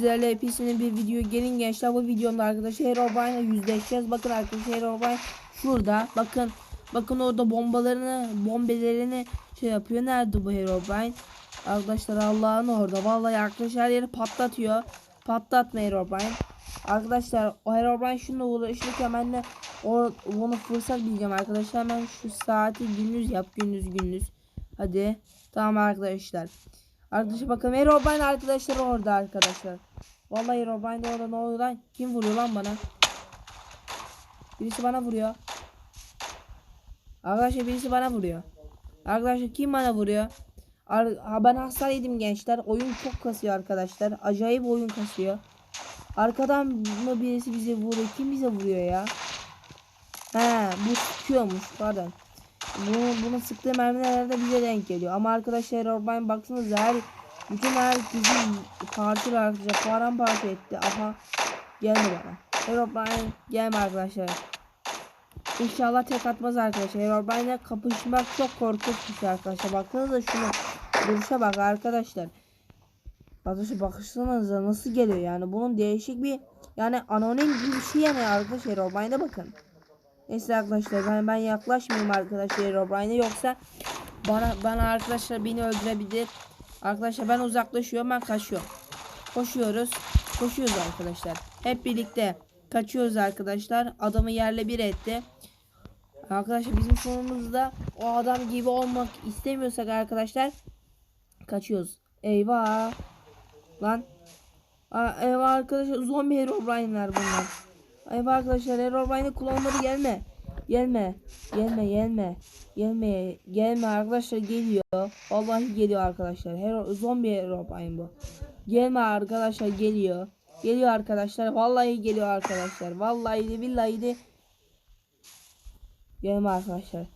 sizlerle hepsinin bir video gelin gençler bu videomda arkadaşlar Herobrine'la yüzleşeceğiz. Bakın arkadaşlar Herobrine şurada. Bakın bakın orada bombalarını bombelerini şey yapıyor. Nerede bu Herobrine? Arkadaşlar Allah'ın orada. Vallahi arkadaşlar her yeri patlatıyor. Patlatma Herobrine. Arkadaşlar o Herobrine şununla uğraşırken ben de o, onu fırsat bileceğim arkadaşlar. Hemen şu saati gündüz yap gündüz gündüz. Hadi. Tamam arkadaşlar. Arkadaşlar bakın Herobrine arkadaşlar orada arkadaşlar. Vallahi Herobrine de orada ne oluyor lan? Kim vuruyor lan bana? Birisi bana vuruyor. Arkadaşlar birisi bana vuruyor. Arkadaşlar kim bana vuruyor? Ar ha, ben hasar yedim gençler. Oyun çok kasıyor arkadaşlar. Acayip oyun kasıyor. Arkadan mı birisi bize vuruyor? Kim bize vuruyor ya? He bu sıkıyormuş pardon. Bunu, bunu sıktığı mermiler de bize denk geliyor. Ama arkadaşlar Herobrine baksanıza her bütün herkesi parçalar arkadaşlar paramparça etti. Aha geldi bana. Herobrine gelme arkadaşlar. İnşallah tek atmaz arkadaşlar. Herobrine'le kapışmak çok korkunç bir şey arkadaşlar. Baksanıza şunu. Duruşa bak arkadaşlar. Arkadaşlar bakışsanıza nasıl geliyor yani. Bunun değişik bir yani anonim gibi bir şey yani arkadaşlar. Herobrine'e bakın. Neyse arkadaşlar ben, ben yaklaşmayayım arkadaşlar Herobrine'e yoksa bana bana arkadaşlar beni öldürebilir. Arkadaşlar ben uzaklaşıyorum ben kaçıyorum. Koşuyoruz. Koşuyoruz arkadaşlar. Hep birlikte kaçıyoruz arkadaşlar. Adamı yerle bir etti. Arkadaşlar bizim sonumuzda o adam gibi olmak istemiyorsak arkadaşlar kaçıyoruz. Eyvah. Lan. Aa, eyvah arkadaşlar zombi Herobrine'ler bunlar. Eyvah arkadaşlar Herobrine'in kullanmadı gelme. Gelme. Gelme gelme. Gelme. Gelme arkadaşlar geliyor. Vallahi geliyor arkadaşlar. Hero, zombi Herobrine bu. Gelme arkadaşlar geliyor. Geliyor arkadaşlar. Vallahi geliyor arkadaşlar. Vallahi de billahi de Gelme arkadaşlar.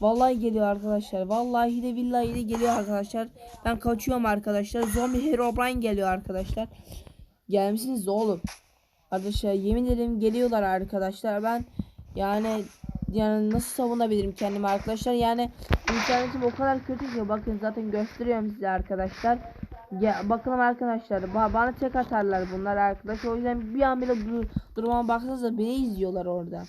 Vallahi geliyor arkadaşlar. Vallahi de billahi de geliyor arkadaşlar. Ben kaçıyorum arkadaşlar. Zombi Herobrine geliyor arkadaşlar. Gelmişsiniz oğlum. Arkadaşlar yemin ederim geliyorlar arkadaşlar. Ben yani yani nasıl savunabilirim kendimi arkadaşlar? Yani internetim o kadar kötü ki bakın zaten gösteriyorum size arkadaşlar. Ya bakalım arkadaşlar ba- bana tek atarlar bunlar arkadaşlar. O yüzden bir an bile dur durmama baksanıza beni izliyorlar orada.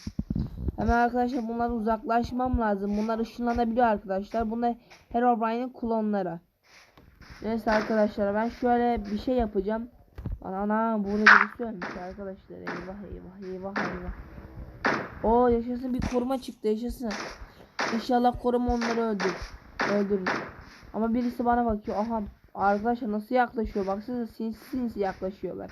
Hemen arkadaşlar bunlar uzaklaşmam lazım. Bunlar ışınlanabiliyor arkadaşlar. Bunlar Herobrine'in klonları. Neyse arkadaşlar ben şöyle bir şey yapacağım. Ana ana burada birisi ölmüş arkadaşlar. Eyvah eyvah eyvah eyvah. Oo yaşasın bir koruma çıktı yaşasın. İnşallah koruma onları öldür. Öldürür. Ama birisi bana bakıyor. Aha arkadaşlar nasıl yaklaşıyor? Baksanıza sinsi sinsi yaklaşıyorlar.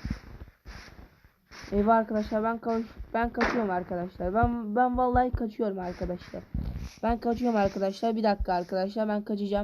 Eyvah arkadaşlar ben kaç ben kaçıyorum arkadaşlar. Ben ben vallahi kaçıyorum arkadaşlar. Ben kaçıyorum arkadaşlar. Bir dakika arkadaşlar ben kaçacağım.